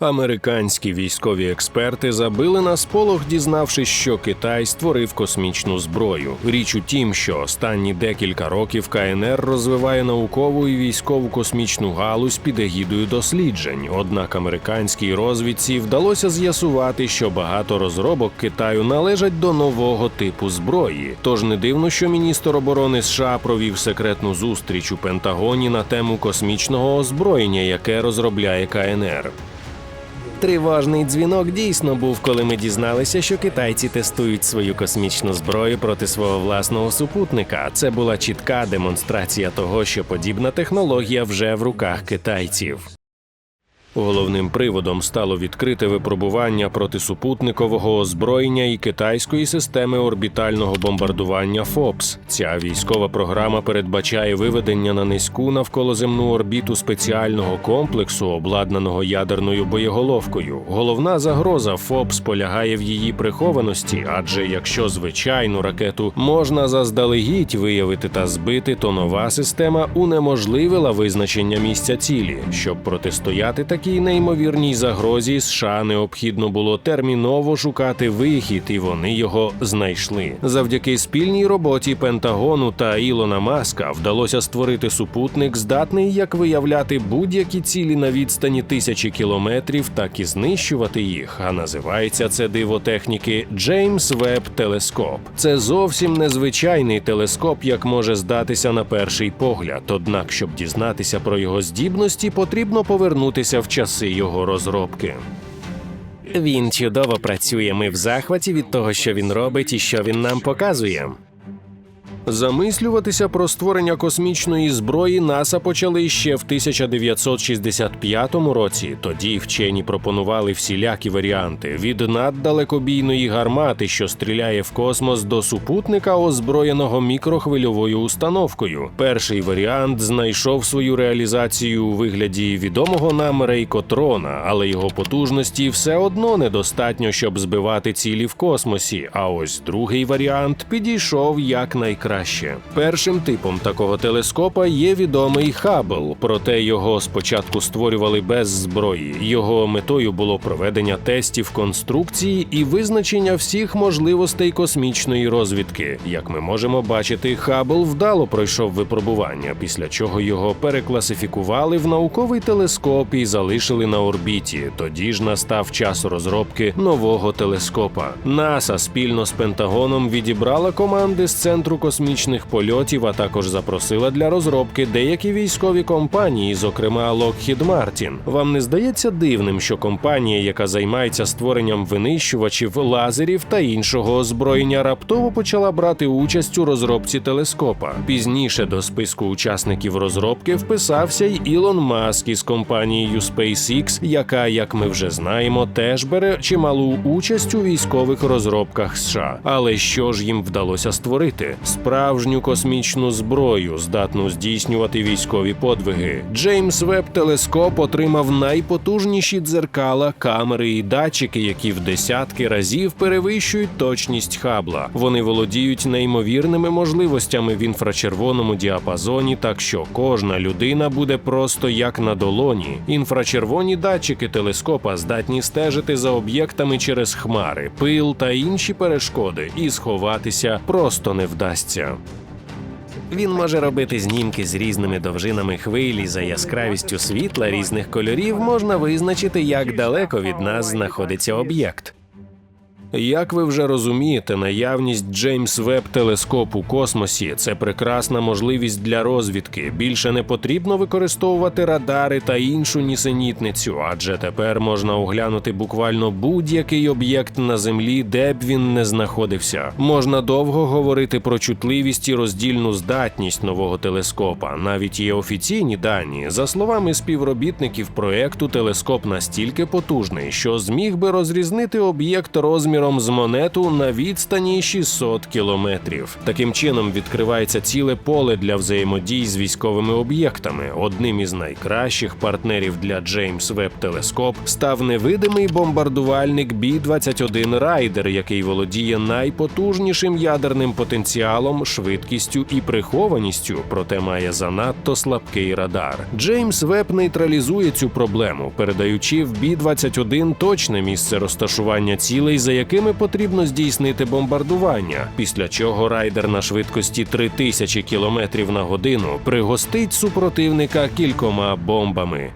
Американські військові експерти забили на сполох, дізнавшись, що Китай створив космічну зброю. Річ у тім, що останні декілька років КНР розвиває наукову і військову космічну галузь під егідою досліджень. Однак американській розвідці вдалося з'ясувати, що багато розробок Китаю належать до нового типу зброї. Тож не дивно, що міністр оборони США провів секретну зустріч у Пентагоні на тему космічного озброєння, яке розробляє КНР. Тривожний дзвінок дійсно був, коли ми дізналися, що китайці тестують свою космічну зброю проти свого власного супутника. Це була чітка демонстрація того, що подібна технологія вже в руках китайців. Головним приводом стало відкрите випробування протисупутникового озброєння і китайської системи орбітального бомбардування ФОПС. Ця військова програма передбачає виведення на низьку навколоземну орбіту спеціального комплексу, обладнаного ядерною боєголовкою. Головна загроза ФОПС полягає в її прихованості, адже якщо звичайну ракету можна заздалегідь виявити та збити, то нова система унеможливила визначення місця цілі, щоб протистояти такій неймовірній загрозі. США необхідно було терміново шукати вихід, і вони його знайшли. Завдяки спільній роботі Пентагону та Ілона Маска вдалося створити супутник, здатний як виявляти будь-які цілі на відстані тисячі кілометрів, так і знищувати їх. А називається це диво техніки Джеймс Веб Телескоп. Це зовсім незвичайний телескоп, як може здатися на перший погляд. Однак, щоб дізнатися про його здібності, потрібно повернутися в часи його розробки. Він чудово працює. Ми в захваті від того, що він робить і що він нам показує. Замислюватися про створення космічної зброї НАСА почали ще в 1965 році. Тоді вчені пропонували всілякі варіанти від наддалекобійної гармати, що стріляє в космос, до супутника, озброєного мікрохвильовою установкою. Перший варіант знайшов свою реалізацію у вигляді відомого нам рейкотрона, але його потужності все одно недостатньо, щоб збивати цілі в космосі. А ось другий варіант підійшов як найкраще. Першим типом такого телескопа є відомий Хаббл, проте його спочатку створювали без зброї. Його метою було проведення тестів конструкції і визначення всіх можливостей космічної розвідки. Як ми можемо бачити, Хаббл вдало пройшов випробування, після чого його перекласифікували в науковий телескоп і залишили на орбіті. Тоді ж настав час розробки нового телескопа. НАСА спільно з Пентагоном відібрала команди з центру космічних польотів, а також запросила для розробки деякі військові компанії, зокрема Lockheed Martin. Вам не здається дивним, що компанія, яка займається створенням винищувачів, лазерів та іншого озброєння, раптово почала брати участь у розробці телескопа. Пізніше до списку учасників розробки вписався й Ілон Маск із компанією SpaceX, яка, як ми вже знаємо, теж бере чималу участь у військових розробках США. Але що ж їм вдалося створити? Справжню космічну зброю, здатну здійснювати військові подвиги. Джеймс Веб телескоп отримав найпотужніші дзеркала, камери і датчики, які в десятки разів перевищують точність хабла. Вони володіють неймовірними можливостями в інфрачервоному діапазоні, так що кожна людина буде просто як на долоні. Інфрачервоні датчики телескопа здатні стежити за об'єктами через хмари, пил та інші перешкоди, і сховатися просто не вдасться. Він може робити знімки з різними довжинами хвилі за яскравістю світла різних кольорів можна визначити, як далеко від нас знаходиться об'єкт. Як ви вже розумієте, наявність Джеймс Веб телескоп у космосі це прекрасна можливість для розвідки. Більше не потрібно використовувати радари та іншу нісенітницю, адже тепер можна оглянути буквально будь-який об'єкт на землі, де б він не знаходився. Можна довго говорити про чутливість і роздільну здатність нового телескопа. Навіть є офіційні дані. За словами співробітників проекту, телескоп настільки потужний, що зміг би розрізнити об'єкт розміром розміром з монету на відстані 600 кілометрів. Таким чином відкривається ціле поле для взаємодій з військовими об'єктами. Одним із найкращих партнерів для Джеймс Веб Телескоп став невидимий бомбардувальник Бі-21 Райдер, який володіє найпотужнішим ядерним потенціалом, швидкістю і прихованістю, проте має занадто слабкий радар. Джеймс Веб нейтралізує цю проблему, передаючи в Бі-21 точне місце розташування цілей, за якими потрібно здійснити бомбардування. Після чого райдер на швидкості 3000 км на годину пригостить супротивника кількома бомбами.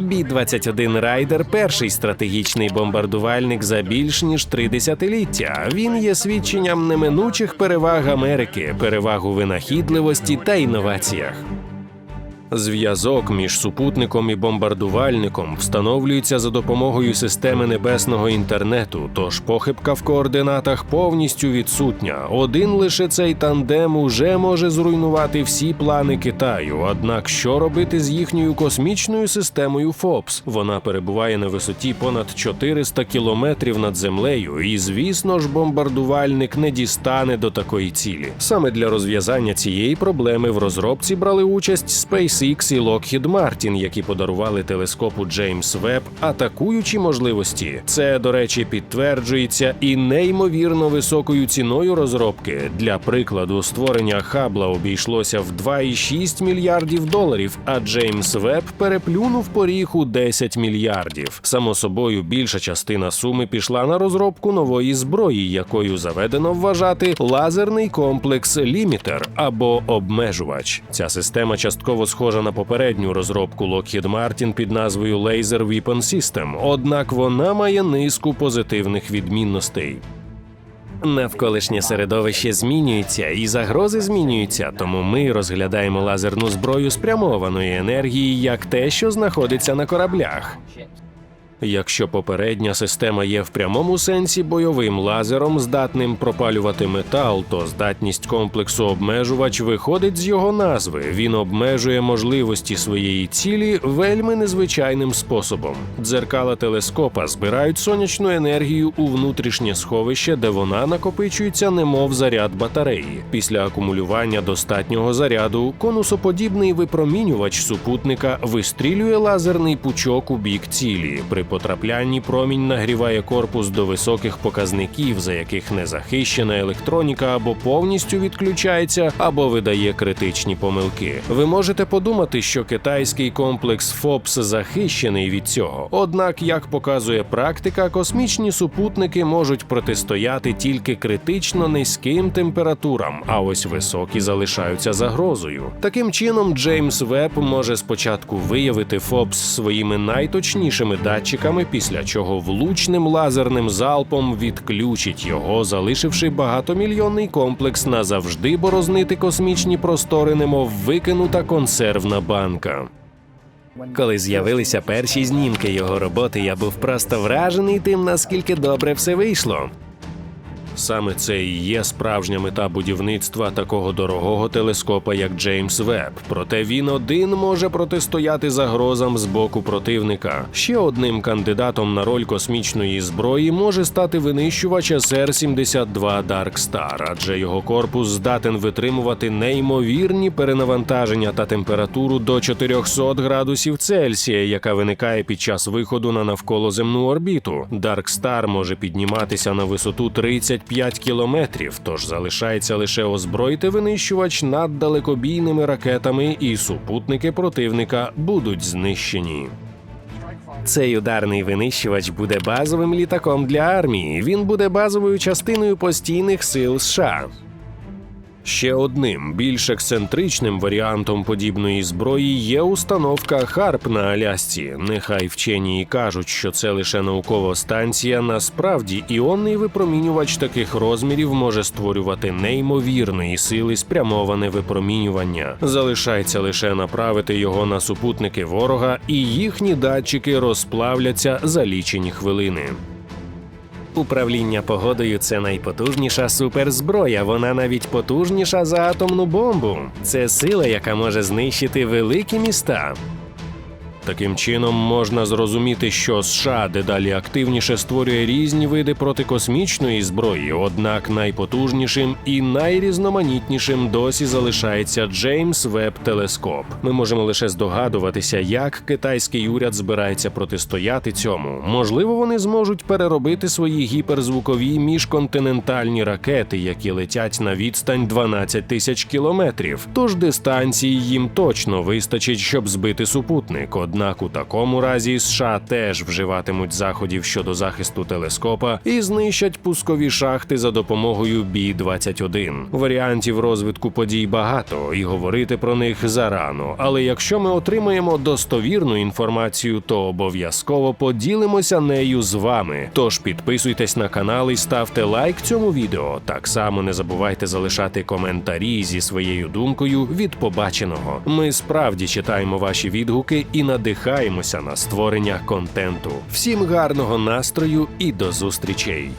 Бі-21 Райдер перший стратегічний бомбардувальник за більш ніж три десятиліття. Він є свідченням неминучих переваг Америки, переваг у винахідливості та інноваціях. Зв'язок між супутником і бомбардувальником встановлюється за допомогою системи небесного інтернету, тож похибка в координатах повністю відсутня. Один лише цей тандем уже може зруйнувати всі плани Китаю. Однак, що робити з їхньою космічною системою ФОПС? Вона перебуває на висоті понад 400 кілометрів над землею, і звісно ж, бомбардувальник не дістане до такої цілі. Саме для розв'язання цієї проблеми в розробці брали участь SpaceX і Lockheed Martin, які подарували телескопу Джеймс Веб атакуючі можливості. Це, до речі, підтверджується і неймовірно високою ціною розробки. Для прикладу, створення Хабла обійшлося в 2,6 мільярдів доларів, а Джеймс Веб переплюнув поріг у 10 мільярдів. Само собою, більша частина суми пішла на розробку нової зброї, якою заведено вважати лазерний комплекс Лімітер або обмежувач. Ця система частково схожа на попередню розробку Lockheed Martin під назвою Laser Weapon System, однак вона має низку позитивних відмінностей. Навколишнє середовище змінюється і загрози змінюються, тому ми розглядаємо лазерну зброю спрямованої енергії як те, що знаходиться на кораблях. Якщо попередня система є в прямому сенсі бойовим лазером, здатним пропалювати метал, то здатність комплексу обмежувач виходить з його назви. Він обмежує можливості своєї цілі вельми незвичайним способом. Дзеркала телескопа збирають сонячну енергію у внутрішнє сховище, де вона накопичується, немов заряд батареї. Після акумулювання достатнього заряду конусоподібний випромінювач супутника вистрілює лазерний пучок у бік цілі. При потраплянні промінь нагріває корпус до високих показників, за яких незахищена електроніка або повністю відключається, або видає критичні помилки. Ви можете подумати, що китайський комплекс ФОПС захищений від цього. Однак, як показує практика, космічні супутники можуть протистояти тільки критично низьким температурам, а ось високі залишаються загрозою. Таким чином, Джеймс Веб може спочатку виявити ФОПС своїми найточнішими датчиками, після чого влучним лазерним залпом відключить його, залишивши багатомільйонний комплекс назавжди борознити космічні простори, немов викинута консервна банка. Коли з'явилися перші знімки його роботи, я був просто вражений тим, наскільки добре все вийшло. Саме це і є справжня мета будівництва такого дорогого телескопа, як Джеймс Веб. Проте він один може протистояти загрозам з боку противника. Ще одним кандидатом на роль космічної зброї може стати винищувач СР-72 Dark Star, адже його корпус здатен витримувати неймовірні перенавантаження та температуру до 400 градусів Цельсія, яка виникає під час виходу на навколоземну орбіту. Dark Star може підніматися на висоту 30 5 кілометрів, тож залишається лише озброїти винищувач над далекобійними ракетами, і супутники противника будуть знищені. Цей ударний винищувач буде базовим літаком для армії. Він буде базовою частиною постійних сил США. Ще одним більш ексцентричним варіантом подібної зброї є установка Харп на Алясці. Нехай вчені і кажуть, що це лише наукова станція. Насправді іонний випромінювач таких розмірів може створювати неймовірної сили спрямоване випромінювання. Залишається лише направити його на супутники ворога, і їхні датчики розплавляться за лічені хвилини. Управління погодою це найпотужніша суперзброя. Вона навіть потужніша за атомну бомбу. Це сила, яка може знищити великі міста. Таким чином можна зрозуміти, що США дедалі активніше створює різні види протикосмічної зброї, однак найпотужнішим і найрізноманітнішим досі залишається Джеймс Веб Телескоп. Ми можемо лише здогадуватися, як китайський уряд збирається протистояти цьому. Можливо, вони зможуть переробити свої гіперзвукові міжконтинентальні ракети, які летять на відстань 12 тисяч кілометрів. Тож дистанції їм точно вистачить, щоб збити супутник. Однак у такому разі США теж вживатимуть заходів щодо захисту телескопа і знищать пускові шахти за допомогою Бі 21 Варіантів розвитку подій багато, і говорити про них зарано. Але якщо ми отримаємо достовірну інформацію, то обов'язково поділимося нею з вами. Тож підписуйтесь на канал і ставте лайк цьому відео. Так само не забувайте залишати коментарі зі своєю думкою від побаченого. Ми справді читаємо ваші відгуки і надихаємося на створення контенту. Всім гарного настрою і до зустрічей!